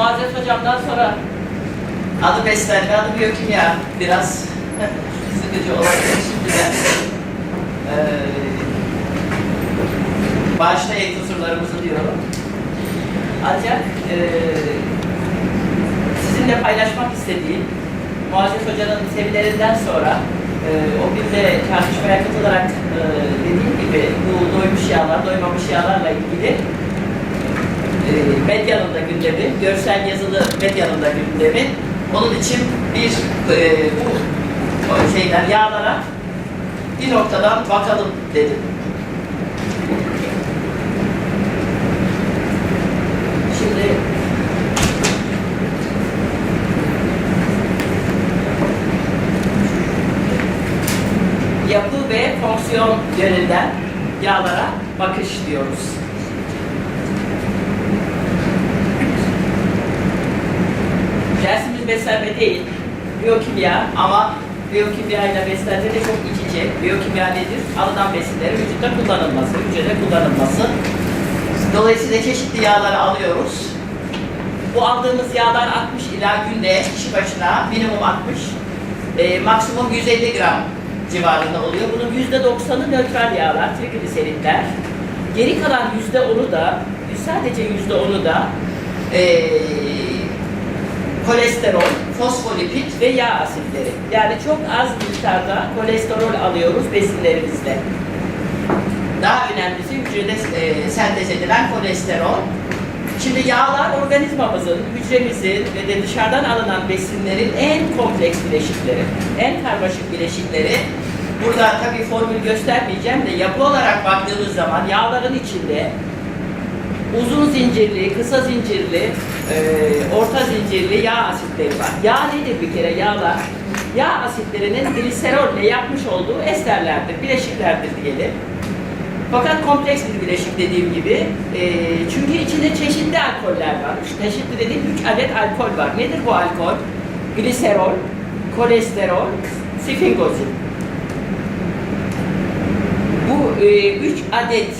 Muazzez hocamdan sonra adı beslenme, adı biyokimya. Biraz sıkıcı olabilir şimdiden. Ee, bağışlayın kusurlarımızı diyorum. Ancak e, sizinle paylaşmak istediğim Muazzez Hoca'nın seminerinden sonra e, o gün de tartışmaya katılarak e, dediğim gibi bu doymuş yağlar, doymamış yağlarla ilgili medyanın da gündemi, görsel yazılı medyanın da gündemi. Onun için bir e, bu şeyler yağlara bir noktadan bakalım dedim. Şimdi yapı ve fonksiyon yönünden yağlara bakış diyoruz. Beslenme değil, biyokimya ama biyokimya ile beslenme de çok iç içe. Biyokimya nedir? Alınan besinlerin vücutta kullanılması, hücrede kullanılması. Dolayısıyla çeşitli yağları alıyoruz. Bu aldığımız yağlar 60 ila günde kişi başına minimum 60, e, maksimum 150 gram civarında oluyor. Bunun %90'ı nötral yağlar, trigliseritler. Geri kalan %10'u da, sadece %10'u da e, kolesterol, fosfolipid ve yağ asitleri. Yani çok az miktarda kolesterol alıyoruz besinlerimizde. Daha önemlisi hücrede e, sentez edilen kolesterol. Şimdi yağlar organizmamızın, hücremizin ve de dışarıdan alınan besinlerin en kompleks bileşikleri, en karmaşık bileşikleri. Burada tabii formül göstermeyeceğim de yapı olarak baktığımız zaman yağların içinde uzun zincirli, kısa zincirli, e, orta zincirli yağ asitleri var. Yağ nedir bir kere yağlar? Yağ asitlerinin gliserolle yapmış olduğu esterlerdir, bileşiklerdir diyelim. Fakat kompleks bir bileşik dediğim gibi. E, çünkü içinde çeşitli alkoller var. Üç Çeşitli dediğim 3 adet alkol var. Nedir bu alkol? Gliserol, kolesterol, sifingozin. Bu 3 adet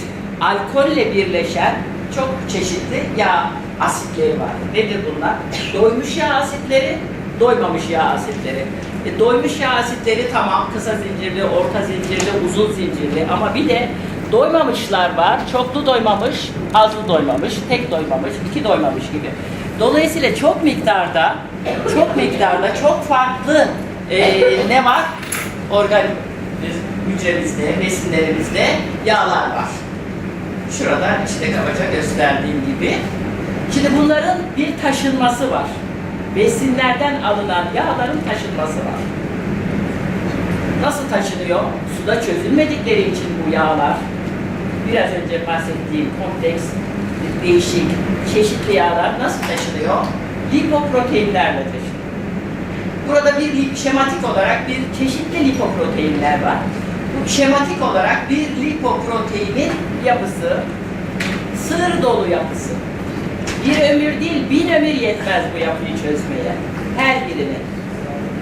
alkolle birleşen çok çeşitli yağ asitleri var. Nedir bunlar? Doymuş yağ asitleri, doymamış yağ asitleri. E, doymuş yağ asitleri tamam kısa zincirli, orta zincirli, uzun zincirli ama bir de doymamışlar var. Çoklu doymamış, azlı doymamış, tek doymamış, iki doymamış gibi. Dolayısıyla çok miktarda, çok miktarda çok farklı e, ne var? Organik hücremizde, besinlerimizde yağlar var. Şurada işte kabaca gösterdiğim gibi. Şimdi bunların bir taşınması var. Besinlerden alınan yağların taşınması var. Nasıl taşınıyor? Suda çözülmedikleri için bu yağlar biraz önce bahsettiğim kompleks, değişik, çeşitli yağlar nasıl taşınıyor? Lipoproteinlerle taşınıyor. Burada bir şematik olarak bir çeşitli lipoproteinler var. Şematik olarak bir lipoproteinin yapısı, sır dolu yapısı. Bir ömür değil, bin ömür yetmez bu yapıyı çözmeye. Her birini.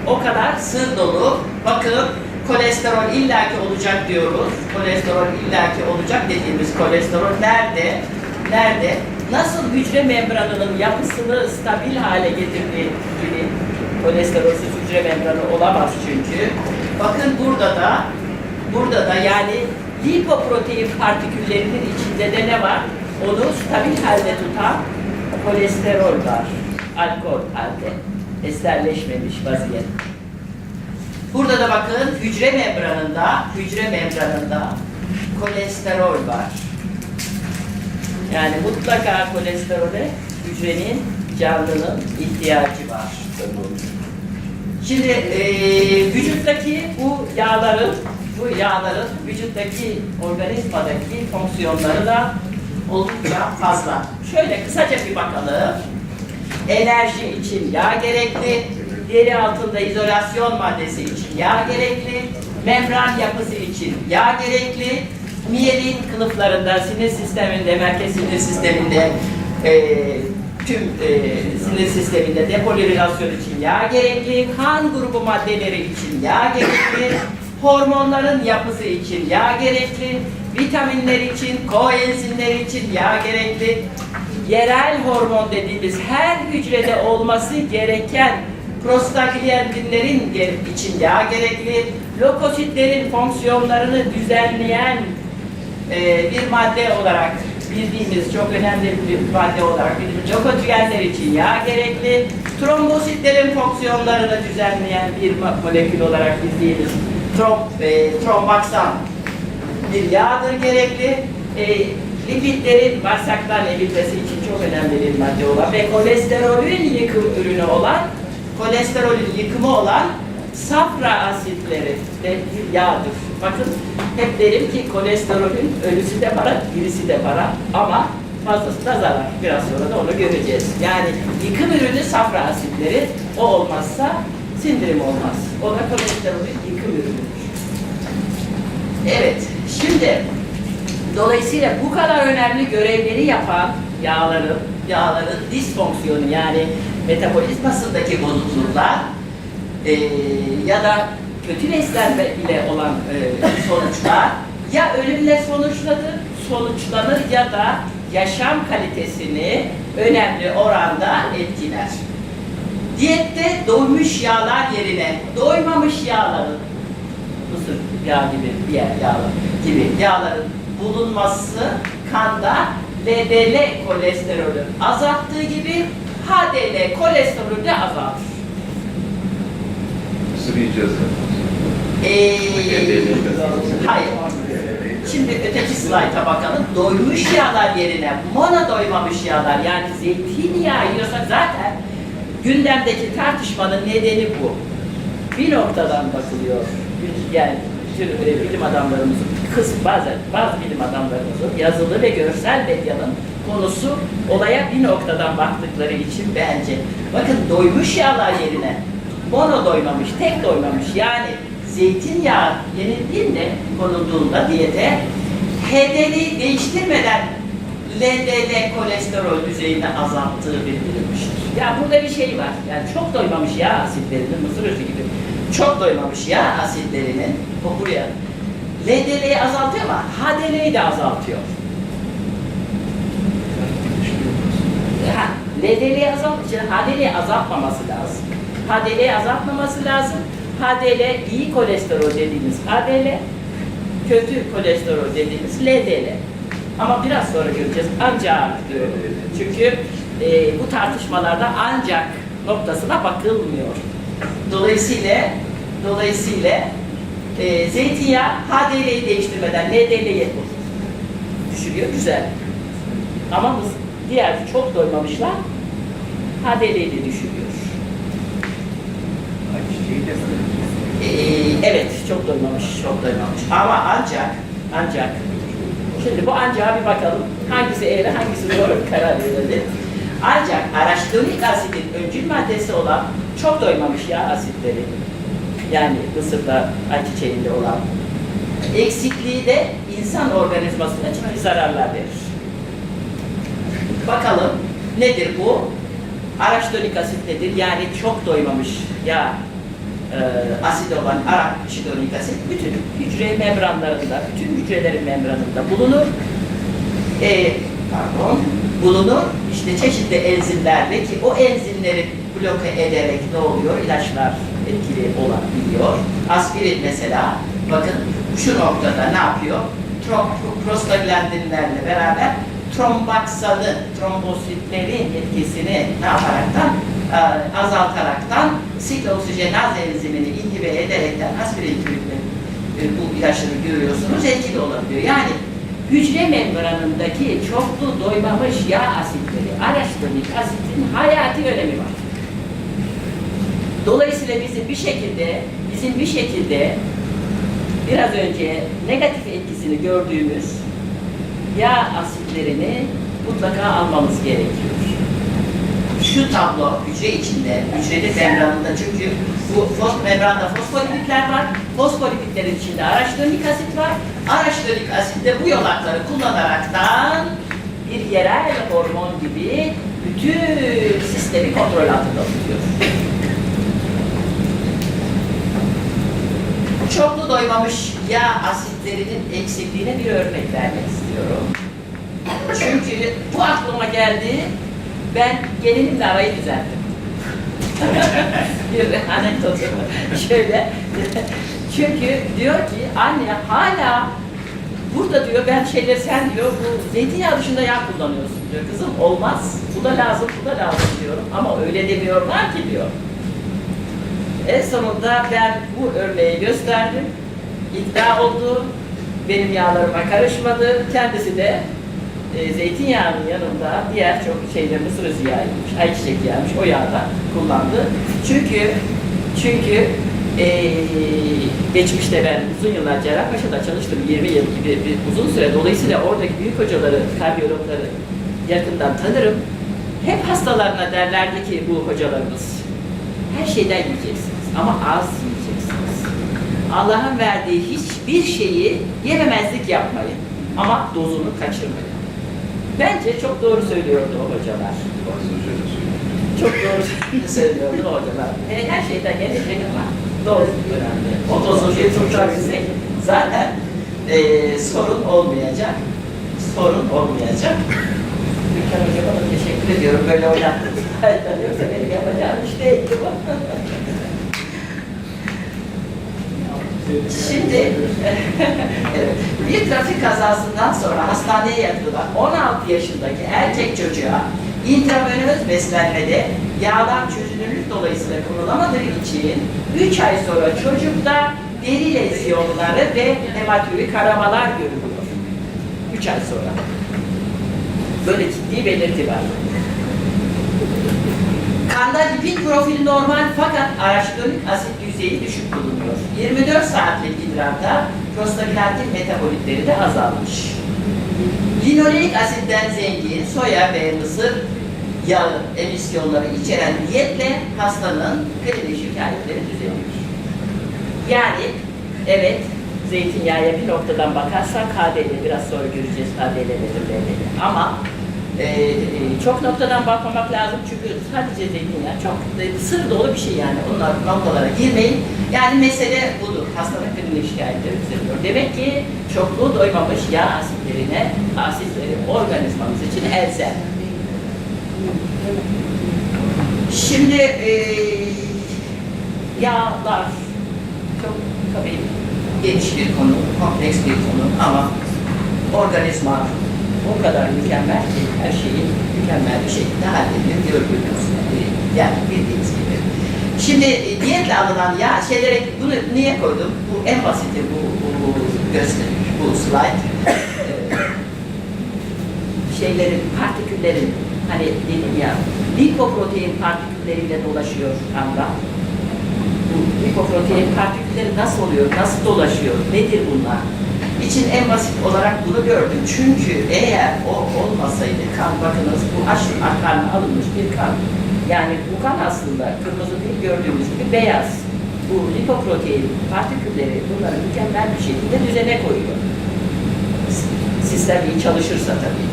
O kadar sır dolu. Bakın kolesterol illaki olacak diyoruz. Kolesterol illaki olacak dediğimiz kolesterol nerede? Nerede? Nasıl hücre membranının yapısını stabil hale getirdiği gibi kolesterolsüz hücre membranı olamaz çünkü. Bakın burada da burada da yani lipoprotein partiküllerinin içinde de ne var? Onu stabil halde tutan kolesterol var. Alkol halde. Esterleşmemiş vaziyette. Burada da bakın hücre membranında, hücre membranında kolesterol var. Yani mutlaka kolesterole hücrenin, canlının ihtiyacı var. Şimdi e, vücuttaki bu yağların, bu yağların vücuttaki organizmadaki fonksiyonları da oldukça fazla. Şöyle kısaca bir bakalım. Enerji için yağ gerekli, deri altında izolasyon maddesi için yağ gerekli, membran yapısı için yağ gerekli, miyelin kılıflarında, sinir sisteminde, merkez sinir sisteminde, e, tüm e, sinir sisteminde depolarizasyon için yağ gerekli, kan grubu maddeleri için yağ gerekli, hormonların yapısı için yağ gerekli, vitaminler için, koenzimler için yağ gerekli, yerel hormon dediğimiz her hücrede olması gereken prostaglandinlerin için yağ gerekli, lokositlerin fonksiyonlarını düzenleyen e, bir madde olarak bildiğimiz çok önemli bir madde olarak bildiğimiz lokotüyenler için yağ gerekli, trombositlerin fonksiyonlarını düzenleyen bir mo- molekül olarak bildiğimiz trom, e, trombaksan bir yağdır gerekli. E, lipidlerin bağırsaktan emilmesi için çok önemli bir madde olan ve kolesterolün yıkım ürünü olan, kolesterolün yıkımı olan safra asitleri de bir yağdır. Bakın hep derim ki kolesterolün ölüsü de para, dirisi de para ama fazlası da zarar. Biraz sonra da onu göreceğiz. Yani yıkım ürünü safra asitleri o olmazsa sindirim olmaz. O da kolesterolün. Evet, şimdi dolayısıyla bu kadar önemli görevleri yapan yağların, yağların disfonksiyonu yani metabolizmasındaki bozukluklar e, ya da kötü beslenme ile olan e, sonuçlar ya ölümle sonuçlanır, sonuçlanır ya da yaşam kalitesini önemli oranda etkiler. Diyette doymuş yağlar yerine doymamış yağların mısır yağı gibi diğer yağlar gibi yağların bulunması kanda LDL kolesterolü azalttığı gibi HDL kolesterolü de azaltır. Mısır yiyeceğiz. Ee, hayır. Şimdi öteki slayta bakalım. Doymuş yağlar yerine mono doymamış yağlar yani zeytinyağı yiyorsak zaten gündemdeki tartışmanın nedeni bu. Bir noktadan bakılıyor. Yani bütün bilim adamlarımızın, kız bazen bazı bilim adamlarımızın yazılı ve görsel medyanın konusu olaya bir noktadan baktıkları için bence. Bakın doymuş yağlar yerine mono doymamış, tek doymamış yani zeytinyağı yenildiğinde konulduğunda diyete HDL'yi değiştirmeden LDL kolesterol düzeyini azalttığı bildirilmiştir. Ya burada bir şey var. Yani çok doymamış yağ asitlerinin, mısır özü gibi çok doymamış yağ asitlerinin o buraya LDL'yi azaltıyor ama HDL'yi de azaltıyor. Ha, LDL'yi azaltınca HDL'yi azaltmaması lazım. HDL'yi azaltmaması lazım. HDL iyi kolesterol dediğimiz HDL, kötü kolesterol dediğimiz LDL. Ama biraz sonra göreceğiz. Ancak diyor. Çünkü e, bu tartışmalarda ancak noktasına bakılmıyor. Dolayısıyla dolayısıyla e, zeytinyağı HDL'yi değiştirmeden LDL'yi düşürüyor. Güzel. Ama bu diğer çok doymamışlar HDL'yi de düşürüyor. Ee, evet, çok doymamış, çok doymamış. Ama ancak, ancak, şimdi bu ancağa bir bakalım. Hangisi eğri, hangisi doğru karar verelim. Ancak araştırnik asidin öncül maddesi olan çok doymamış yağ asitleri, yani Mısır'da ayçiçeğinde olan eksikliği de insan organizmasına ciddi zararlar verir. Bakalım nedir bu? Araçtonik asit nedir? Yani çok doymamış yağ e, asit olan araçtonik asit bütün hücre membranlarında, bütün hücrelerin membranında bulunur. E, pardon, bulunur. İşte çeşitli enzimlerle ki o enzimleri bloke ederek ne oluyor? İlaçlar etkili olabiliyor. Aspirin mesela, bakın şu noktada ne yapıyor? Prostaglandinlerle beraber trombaksanı, trombositlerin etkisini ne yaparaktan e, azaltaraktan sikloksijenaz enzimini inhibe ederekten aspirin türünü e, bu ilaçları görüyorsunuz etkili olabiliyor. Yani hücre membranındaki çoklu doymamış yağ asitleri, araçtonik asitin hayati önemi var. Dolayısıyla bizim bir şekilde, bizim bir şekilde biraz önce negatif etkisini gördüğümüz yağ asitlerini mutlaka almamız gerekiyor. Şu tablo hücre içinde, hücrenin membranında çünkü bu fos membranda fosfolipitler var. Fosfolipitlerin içinde araçtonik asit var. Araçtonik asit de bu yolakları kullanaraktan bir yerel hormon gibi bütün sistemi kontrol altında tutuyor. Çoklu doymamış yağ asitlerinin eksikliğine bir örnek vermek istiyorum. Çünkü bu aklıma geldi. Ben gelinimle arayı düzelttim. bir anekdotu şöyle. Çünkü diyor ki anne hala burada diyor ben şeyleri sen diyor bu zeytinyağı dışında yağ kullanıyorsun diyor. Kızım olmaz. Bu da lazım, bu da lazım diyorum. Ama öyle demiyorlar ki diyor. En sonunda ben bu örneği gösterdim. İkna oldu. Benim yağlarıma karışmadı. Kendisi de e, zeytinyağının yanında diğer çok şeyler mısır özü yağıymış, ayçiçek yağıymış o yağda kullandı. Çünkü çünkü e, geçmişte ben uzun yıllar Cerrahpaşa'da çalıştım, 20 yıl gibi bir uzun süre. Dolayısıyla oradaki büyük hocaları, kardiyologları yakından tanırım. Hep hastalarına derlerdi ki bu hocalarımız, her şeyden yiyeceksiniz ama az yiyeceksiniz. Allah'ın verdiği hiçbir şeyi yememezlik yapmayın ama dozunu kaçırmayın. Bence çok doğru söylüyordu o hocalar. Çok doğru söylüyordu o hocalar. E, her şeyden gelecek ama doz önemli. O dozu tutabilirsek zaten e, sorun olmayacak. Sorun olmayacak. Gülkan Hocama da teşekkür ediyorum. Böyle oynattınız. Yoksa benim yapacağım iş değildi bu. Şimdi bir trafik kazasından sonra hastaneye yatılan 16 yaşındaki erkek çocuğa intravenöz beslenmede yağlar çözünürlük dolayısıyla kullanılamadığı için 3 ay sonra çocukta deri lezyonları ve hematüri karamalar görülüyor. 3 ay sonra. Böyle ciddi belirti var. Kanda lipid profili normal fakat araşitonik asit düzeyi düşük bulunuyor. 24 saatlik idrarda prostaglandin metabolitleri de azalmış. Linoleik asitten zengin soya ve mısır yağı emisyonları içeren diyetle hastanın klinik şikayetleri düzeliyor. Yani evet zeytinyağı bir noktadan bakarsak KDV biraz sonra göreceğiz nedir nedir. Ama e, e, çok noktadan bakmamak lazım çünkü sadece zeytinyağı çok sır dolu bir şey yani. Onlar noktalara girmeyin. Yani mesele budur. Hastanın klinik şikayetleri düzeliyor. Demek ki çokluğu doymamış yağ asitlerine, asitleri organizmamız için elzem. Şimdi e, yağlar çok tabii geniş bir konu, kompleks bir konu ama organizma o kadar mükemmel ki her şeyi mükemmel bir şekilde hallediyor gördüğünüz e, yani bildiğiniz gibi. Şimdi e, diyetle alınan yağ şeylere bunu niye koydum? Bu en basiti bu, bu gösteri, bu slide. E, şeylerin, partiküllerin hani dedim ya lipoprotein partikülleriyle dolaşıyor kanda. Bu lipoprotein partikülleri nasıl oluyor, nasıl dolaşıyor, nedir bunlar? İçin en basit olarak bunu gördüm. Çünkü eğer o olmasaydı kan, bakınız bu aşırı akarna alınmış bir kan. Yani bu kan aslında kırmızı değil gördüğümüz gibi beyaz. Bu lipoprotein partikülleri bunları mükemmel bir şekilde düzene koyuyor. Sistem iyi çalışırsa tabii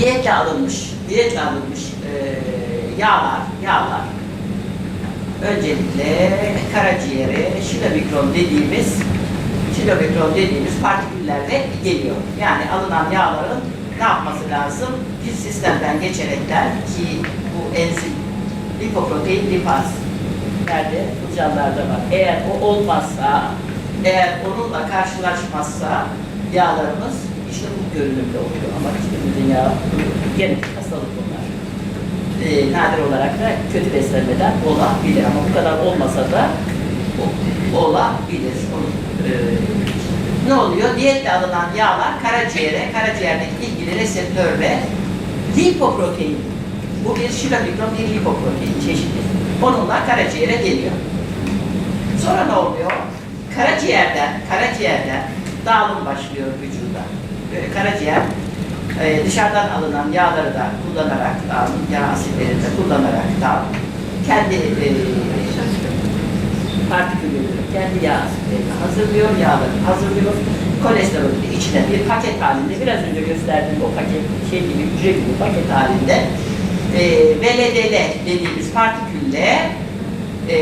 diyetle alınmış, diyetle alınmış e, yağlar, yağlar öncelikle karaciğere şilomikron dediğimiz şilomikron dediğimiz partiküllerle geliyor. Yani alınan yağların ne yapması lazım? Bir sistemden geçerekler ki bu enzim lipoprotein lipaz nerede? Bu canlılarda var. Eğer o olmazsa, eğer onunla karşılaşmazsa yağlarımız işte bu görünümde oluyor ama hiçbirimizin yağı genetik hastalık bunlar. Ee, nadir olarak da kötü beslenmeden olabilir ama bu kadar olmasa da olabilir. Onu, e, ne oluyor? Diyetle alınan yağlar karaciğere, karaciğerdeki ilgili reseptörle lipoprotein. Bu bir şilomikron bir lipoprotein çeşidi. Onunla karaciğere geliyor. Sonra ne oluyor? Karaciğerden, karaciğerden dağılım başlıyor vücuda. Böyle karaciğer e, dışarıdan alınan yağları da kullanarak dağılım, yağ asitlerini de kullanarak dağılım. Kendi e, partikülleri, kendi yağ hazırlıyor, yağları hazırlıyor. Kolesterolü de içine bir paket halinde, biraz önce gösterdiğim o paket şey gibi, hücre gibi paket halinde e, VLDL dediğimiz partikülle e,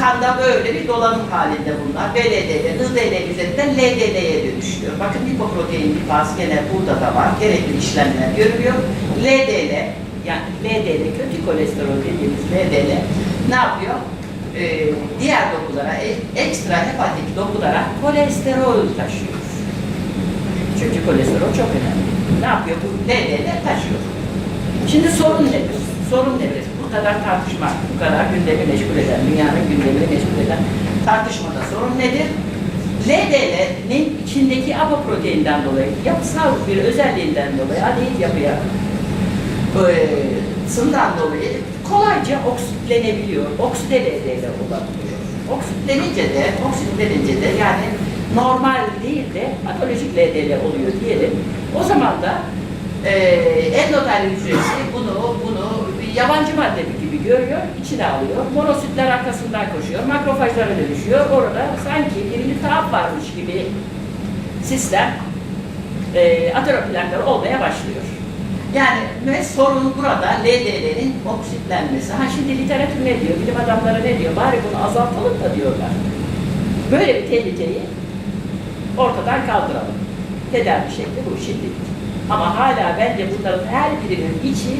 Kanda böyle bir dolanım halinde bunlar. BLD'de, IDL üzerinden LDL'ye dönüşüyor. Bakın lipoprotein lipaz gene burada da var. Gerekli işlemler görülüyor. LDL, yani LDL, kötü kolesterol dediğimiz LDL ne yapıyor? Ee, diğer dokulara, e- ekstra hepatik dokulara kolesterol taşıyor. Çünkü kolesterol çok önemli. Ne yapıyor? Bu LDL taşıyor. Şimdi sorun nedir? Sorun nedir? Bu kadar tartışma, bu kadar gündemi meşgul eden, dünyanın gündemini meşgul eden tartışmada sorun nedir? LDL'nin içindeki apoproteinden dolayı, yapısal bir özelliğinden dolayı, adiyet yapıya e, sından dolayı kolayca oksitlenebiliyor. Okside LDL olabiliyor. Oksitlenince de, oksitlenince de yani normal değil de patolojik LDL oluyor diyelim. O zaman da e, endotel hücresi bunu bunu bir yabancı madde gibi görüyor, içine alıyor. Monositler arkasından koşuyor, makrofajlara dönüşüyor. Orada sanki bir iltihap varmış gibi sistem e, olmaya başlıyor. Yani ve sorun burada LDL'nin oksitlenmesi. Ha şimdi literatür ne diyor, bilim adamları ne diyor? Bari bunu azaltalım da diyorlar. Böyle bir tehlikeyi ortadan kaldıralım. Tedavi şekli bu şimdilik. Ama hala bence bunların her birinin içi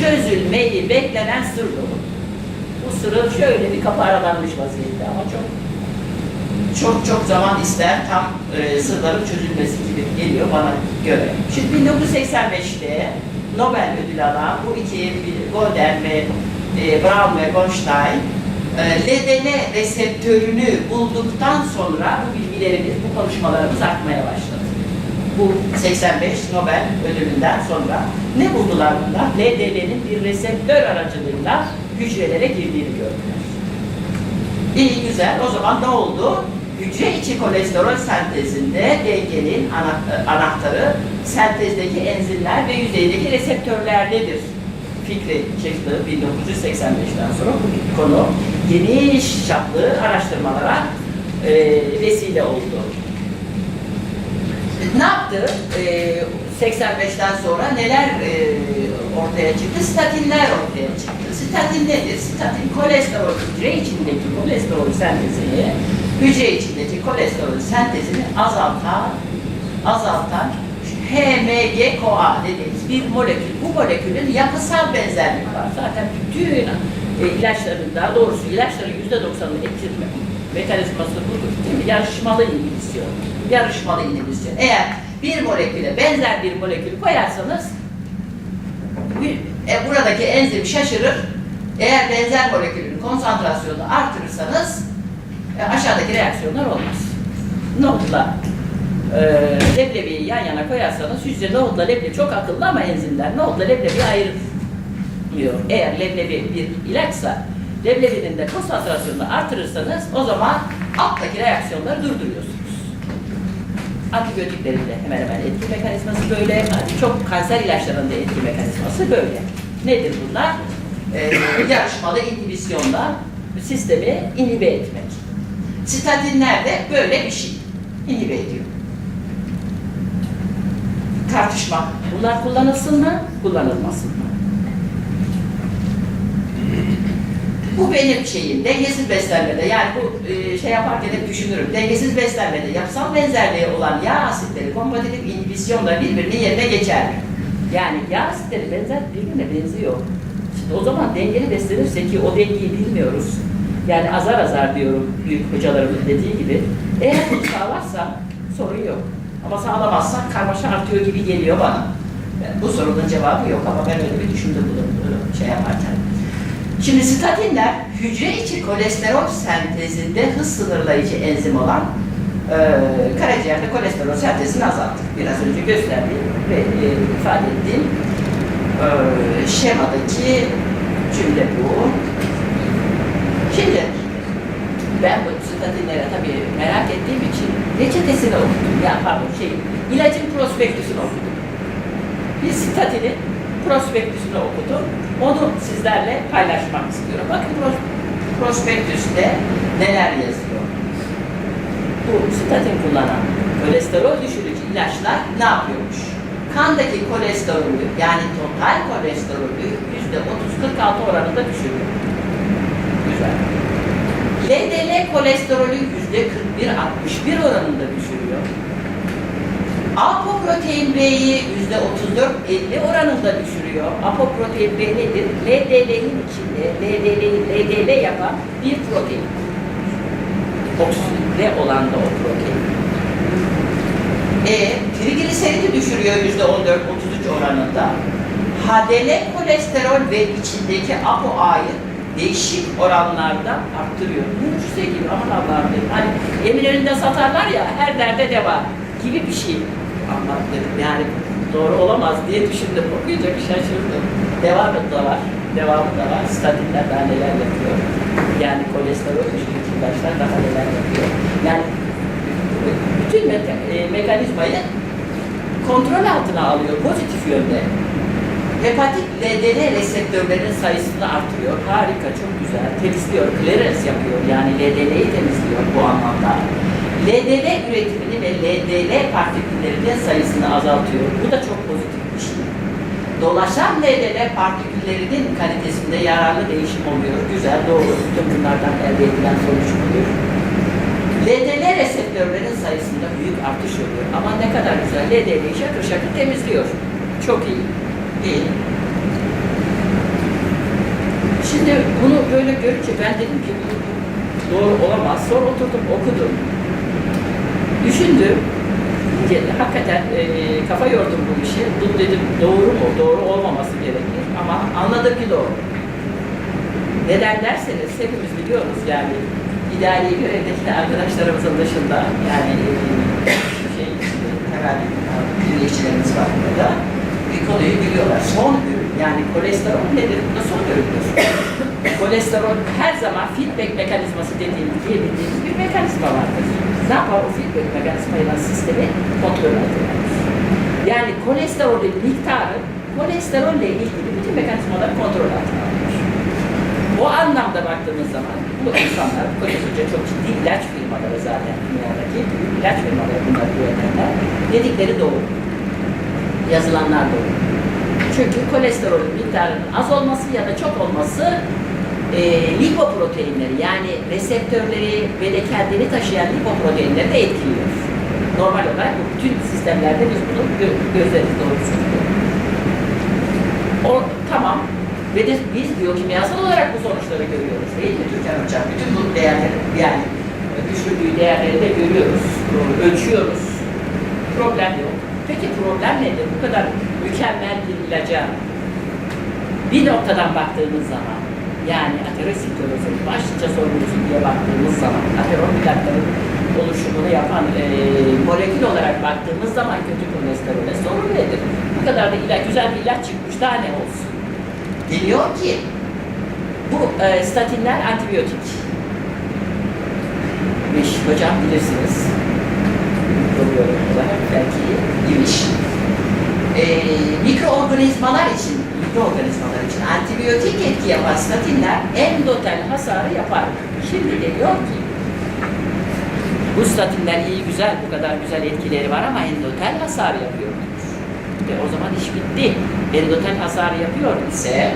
çözülmeyi beklenen sır dolu. Bu sırrı şöyle bir kapı aralanmış vaziyette ama çok çok çok zaman ister tam e, sırların çözülmesi gibi geliyor bana göre. Şimdi 1985'te Nobel ödülü alan bu iki Golden ve e, Brown ve Goldstein e, LDL reseptörünü bulduktan sonra bu bilgilerimiz, bu konuşmalarımız artmaya başladı. Bu 85 Nobel ödülünden sonra ne buldular bunlar? LDL'nin bir reseptör aracılığıyla hücrelere girdiğini gördüler. İyi güzel. O zaman ne oldu? Hücre içi kolesterol sentezinde dengenin ana- anahtarı sentezdeki enzimler ve yüzeydeki reseptörlerdedir. Fikri çıktı 1985'ten sonra bu konu geniş çaplı araştırmalara e, vesile oldu. Ne yaptı? E, 85'ten sonra neler e, ortaya çıktı? Statinler ortaya çıktı. Statin nedir? Statin kolesterol, hücre içindeki kolesterol sentezini, hücre içindeki kolesterol sentezini azaltan, azaltan HMG-CoA dediğimiz bir molekül. Bu molekülün yapısal benzerlik var. Zaten bütün e, ilaçların, daha doğrusu ilaçların %90'ını ettirme mekanizması budur. Değil mi? Yarışmalı inhibisyon. Yarışmalı inhibisyon. Eğer bir moleküle benzer bir molekül koyarsanız e, buradaki enzim şaşırır. Eğer benzer molekülün konsantrasyonunu artırırsanız e, aşağıdaki reaksiyonlar olmaz. Nohutla e, leblebiyi yan yana koyarsanız hücre nohutla leblebi çok akıllı ama enzimler nohutla leblebiyi ayırmıyor. Eğer leblebi bir ilaçsa leblebinin de konsantrasyonunu artırırsanız o zaman alttaki reaksiyonları durduruyorsunuz. Antibiyotiklerin de hemen hemen etki mekanizması böyle. Çok kanser ilaçlarının da etki mekanizması böyle. Nedir bunlar? Ee, yarışmalı inhibisyonla sistemi inhibe etmek. Statinler de böyle bir şey. İnhibe ediyor. Tartışma. Bunlar kullanılsın mı? Kullanılmasın mı? Bu benim şeyim. Dengesiz beslenmede yani bu e, şey yaparken hep düşünürüm. Dengesiz beslenmede yapısal benzerliği olan yağ asitleri kompetitif inhibisyonla birbirinin yerine geçer? Yani yağ asitleri benzer birbirine benziyor. Şimdi o zaman dengeli beslenirse ki o dengeyi bilmiyoruz. Yani azar azar diyorum büyük hocalarımın dediği gibi. Eğer bunu sağlarsam sorun yok. Ama sağlamazsak karmaşa artıyor gibi geliyor bana. Yani bu sorunun cevabı yok ama ben öyle bir düşündüm bunu şey yaparken. Şimdi statinler hücre içi kolesterol sentezinde hız sınırlayıcı enzim olan e, karaciğerde kolesterol sentezini azaltır. Biraz önce gösterdiğim ve e, ifade ettiğim e, şemadaki cümle bu. Şimdi ben bu statinlere tabii merak ettiğim için reçetesini okudum. Ya pardon şey, ilacın prospektüsünü okudum. Bir statinin prospektüsünü okudum. Onu sizlerle paylaşmak istiyorum. Bakın pros- prospektüste neler yazıyor. Bu statin kullanan kolesterol düşürücü ilaçlar ne yapıyormuş? Kandaki kolesterolü yani total kolesterolü yüzde 30-46 oranında düşürüyor. LDL kolesterolü yüzde 41-61 oranında düşürüyor. Apoprotein B'yi yüzde 34-50 oranında düşürüyor. Apoprotein B nedir? LDL'nin içinde LDL'yi LDL yapan bir protein. Oksijenle olan da o protein. E, trigliseridi düşürüyor yüzde 14-33 oranında. HDL kolesterol ve içindeki ApoA'yı değişik oranlarda arttırıyor. Mucize gibi aman Allah'ım dedim. Hani Eminönü'nde satarlar ya her derde deva gibi bir şey anlattım. Yani doğru olamaz diye düşündüm. Okuyunca bir şaşırdım. Devamı da var. Devamı da var. Statinler daha neler yapıyor. Yani kolesterol ilaçlar daha neler yapıyor. Yani bütün me- e, mekanizmayı kontrol altına alıyor pozitif yönde. Hepatit LDL reseptörlerin sayısını artırıyor. Harika, çok güzel. Temizliyor, clearance yapıyor. Yani LDL'yi temizliyor bu anlamda. LDL üretimini ve LDL partiküllerinin sayısını azaltıyor. Bu da çok pozitif bir şey. Dolaşan LDL partiküllerinin kalitesinde yararlı değişim oluyor. Güzel, doğru. Bütün bunlardan elde edilen sonuç budur. LDL reseptörlerin sayısında büyük artış oluyor. Ama ne kadar güzel. LDL'yi şakır şakır temizliyor. Çok iyi. İyi. Şimdi bunu böyle görünce ben dedim ki bu doğru olamaz. Sonra oturdum okudum. Düşündüm. Ki Hakikaten e, kafa yordum bu işi. Bu dedim doğru mu? Doğru olmaması gerekir. Ama anladım ki doğru. Neden derseniz hepimiz biliyoruz yani idari görevdeki arkadaşlarımızın dışında yani e, şey herhalde dinleyicilerimiz var burada konuyu biliyorlar. Son ürün yani kolesterol nedir? Bu da son üründür. kolesterol her zaman feedback mekanizması dediğimiz diyebildiğimiz bir mekanizma vardır. Ne yapar o feedback mekanizmayla sistemi kontrol alır. Yani kolesterolün miktarı kolesterolle ilgili bütün mekanizmaları kontrol altına alır. O anlamda baktığımız zaman bu insanlar, kolesterolce çok ciddi ilaç firmaları zaten dünyadaki büyük ilaç firmaları bunları üretenler dedikleri doğru. Yazılanlar doğru. Çünkü kolesterolün miktarının az olması ya da çok olması e, lipoproteinleri yani reseptörleri ve de kendini taşıyan lipoproteinleri de etkiliyor. Normal olarak bu bütün sistemlerde biz bunu gö- gözleriz doğrusu. O tamam. Ve de biz biyokimyasal olarak bu sonuçları görüyoruz. Değil mi Türkan Hocam? Bütün bu değerleri yani düşürdüğü değerleri de görüyoruz. Ölçüyoruz. Problem yok. Peki problem nedir? Bu kadar mükemmel bir ilaca bir noktadan baktığımız zaman yani aterosklerozun başlıca sorumlusu diye baktığımız zaman ateron plakların oluşumunu yapan e, molekül olarak baktığımız zaman kötü kolesterole sorun nedir? Bu kadar da ilaç, güzel bir ilaç çıkmış daha ne olsun? Deniyor ki bu e, statinler antibiyotik. Miş, hocam bilirsiniz. Mikrobiyolog olarak belki imiş. E, mikroorganizmalar için, mikroorganizmalar için antibiyotik etki yapan statinler endotel hasarı yapar. Şimdi deniyor ki bu statinler iyi güzel, bu kadar güzel etkileri var ama endotel hasar yapıyor. Ve o zaman iş bitti. Endotel hasar yapıyor ise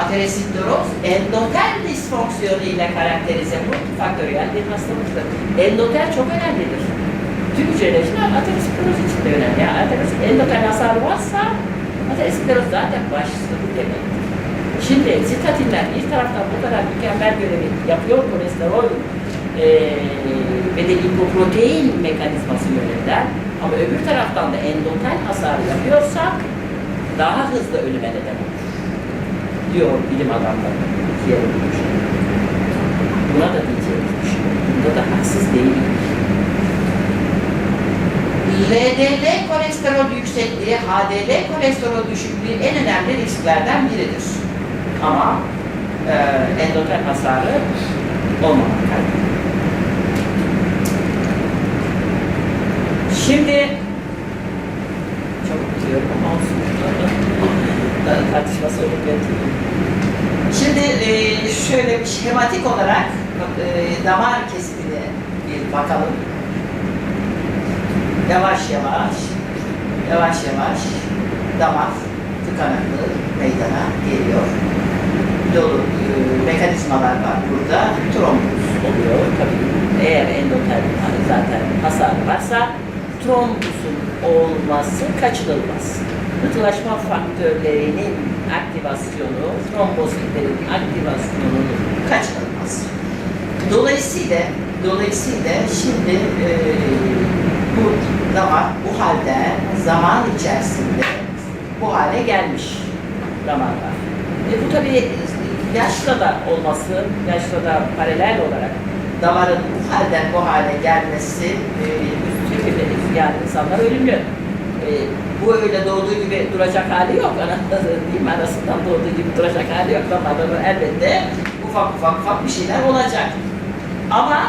ateroskleroz endotel disfonksiyonu ile karakterize multifaktöriyel bir hastalıktır. Endotel çok önemlidir. Tüm hücreler için ateroskleroz için de önemli. Yani endotel hasarı varsa ateroskleroz zaten başladı demektir. Şimdi statinler bir taraftan bu kadar mükemmel görevi yapıyor kolesterol eee ve de lipoprotein mekanizması yönünden ama öbür taraftan da endotel hasar yapıyorsa daha hızlı ölüme neden olur diyor bilim adamları. Diğer Buna da diyeceğimiz bir şey. Bunda da haksız değil. LDL kolesterol yüksekliği, HDL kolesterol düşüklüğü en önemli risklerden biridir. Ama e, endotel hasarı olmamak. Şimdi çok biliyorum ama olsun. Tartışması olup getiriyor. Şimdi e, şöyle şematik olarak e, damar kesimine bir bakalım. Yavaş yavaş, yavaş yavaş damar tıkanıklığı meydana geliyor. Dolu e, mekanizmalar var burada. endotel hani zaten hasar varsa trombosun olması kaçınılmaz. Pıhtılaşma faktörlerinin aktivasyonu, trombositlerin aktivasyonu kaçınılmaz. Dolayısıyla dolayısıyla şimdi e, bu damar bu halde zaman içerisinde bu hale gelmiş damarlar. E, bu tabii yaşla da olması, yaşla da paralel olarak damarın bu halden bu hale gelmesi e, hepimiz yani insanlar ölümlü. E, bu öyle doğduğu gibi duracak hali yok. Mi? Anasından doğduğu gibi duracak hali yok. Damarların elbette ufak ufak ufak bir şeyler olacak. Ama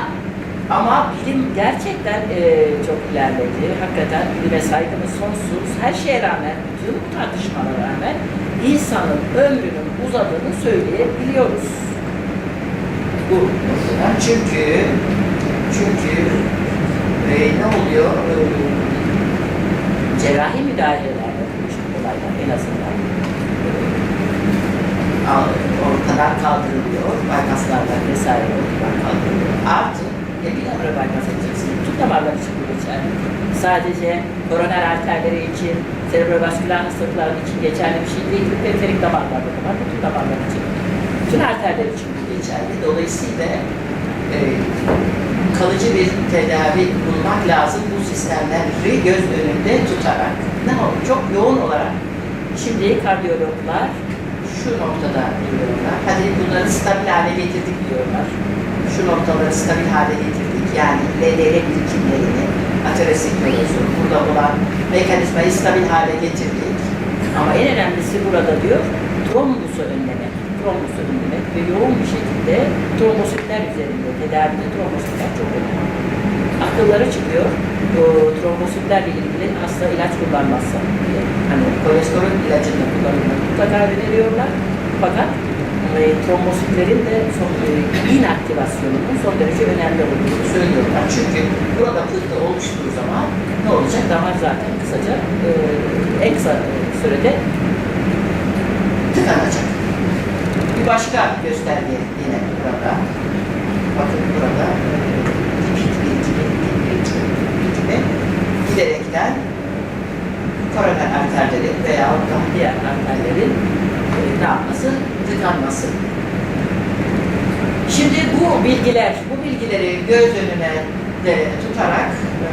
ama bilim gerçekten e, çok ilerledi. Hakikaten bilime saygımız sonsuz. Her şeye rağmen, bütün bu tartışmalara rağmen insanın ömrünün uzadığını söyleyebiliyoruz. Bu noktadan. Çünkü çünkü e, ne oluyor? E, cerrahi müdahalelerde bu işte olaylar en azından e, ortadan kaldırılıyor. Bypasslarla vesaire ortadan kaldırılıyor. Artı ne bir numara bypass edeceksin. Bütün damarlar için bu geçerli. Sadece koroner arterleri için, serebrovasküler hastalıklar için geçerli bir şey değil. Periferik damarlarda da var. Bütün damarlar için. Bütün arterler için bu geçerli. Dolayısıyla e, kalıcı bir tedavi bulmak lazım bu sistemleri göz önünde tutarak. Ne olur? Çok yoğun olarak şimdi kardiyologlar şu noktada duruyorlar. Hadi bunları stabil hale getirdik diyorlar. Şu noktaları stabil hale getirdik. Yani LDL birikimlerini, aterosklerozu, burada olan mekanizmayı stabil hale getirdik. Ama en önemlisi burada diyor, trombusu önlemek. Trombusu önlemek ve yoğun bir şekilde trombositler üzerinde, tedavide trombositler çok önemli. Akılları çıkıyor, bu trombositlerle ilgili hasta ilaç kullanmazsa diye. Hani kolesterol ilacını kullanılmak mutlaka öneriyorlar. Fakat e, trombositlerin de son, e, inaktivasyonunun son derece önemli olduğunu söylüyorlar. Çünkü burada pıhtı oluştuğu zaman ne olacak? Damar zaten kısaca e, en kısa e, sürede tıkanacak. Başka gösterge yine burada. Bakın burada e, lipid birikimi, birikimi giderekten koroner arterleri veya da diğer arterlerin e, ne yapması? Tıkanması. Şimdi bu bilgiler, bu bilgileri göz önüne de tutarak e,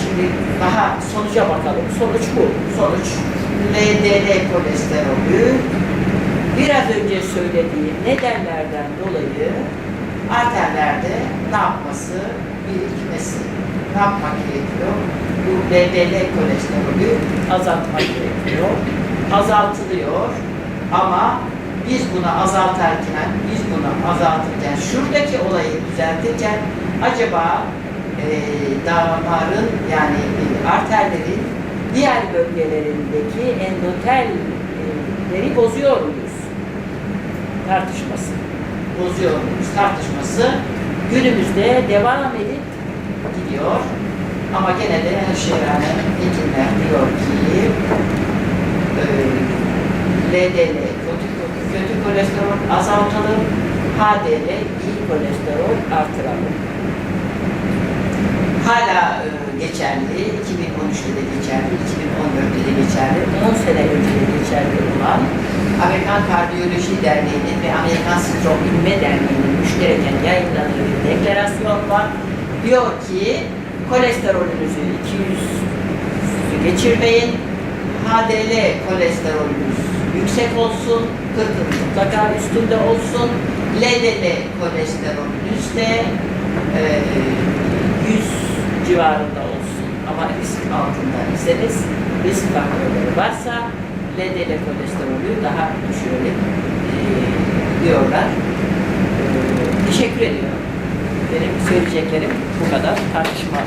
şimdi daha sonuca bakalım. Sonuç bu. Sonuç LDL kolesterolü biraz önce söylediğim nedenlerden dolayı arterlerde ne yapması, birikmesi, ne yapmak gerekiyor? Bu LDL kolesterolü azaltmak gerekiyor. Azaltılıyor ama biz bunu azaltarken, biz bunu azaltırken, şuradaki olayı düzeltirken acaba e, damarın yani e, arterlerin diğer bölgelerindeki endotelleri bozuyor muyuz? Tartışması. Bozuyor? Tartışması günümüzde devam edip gidiyor. Ama gene de her şeye rağmen hekimler diyor ki e, LDL, kötü, kötü kolesterol azaltalım, HDL, iyi kolesterol artıralım. Hala e, geçerli, 2013'te de geçerli, 2014'te de geçerli, 10 sene önce de geçerli olan Amerikan Kardiyoloji Derneği'nin ve Amerikan Stroke Bilme Derneği'nin müştereken yayınladığı bir deklarasyon var. Diyor ki kolesterolünüzü 200'ü geçirmeyin, HDL kolesterolünüz yüksek olsun, 40'ın mutlaka üstünde olsun, LDL kolesterolünüz de e, 100 civarında olsun. Ama risk altında iseniz, risk faktörleri varsa LDL kolesterolü daha düşürelim diyorlar. Teşekkür ediyorum. Benim söyleyeceklerim bu kadar tartışma.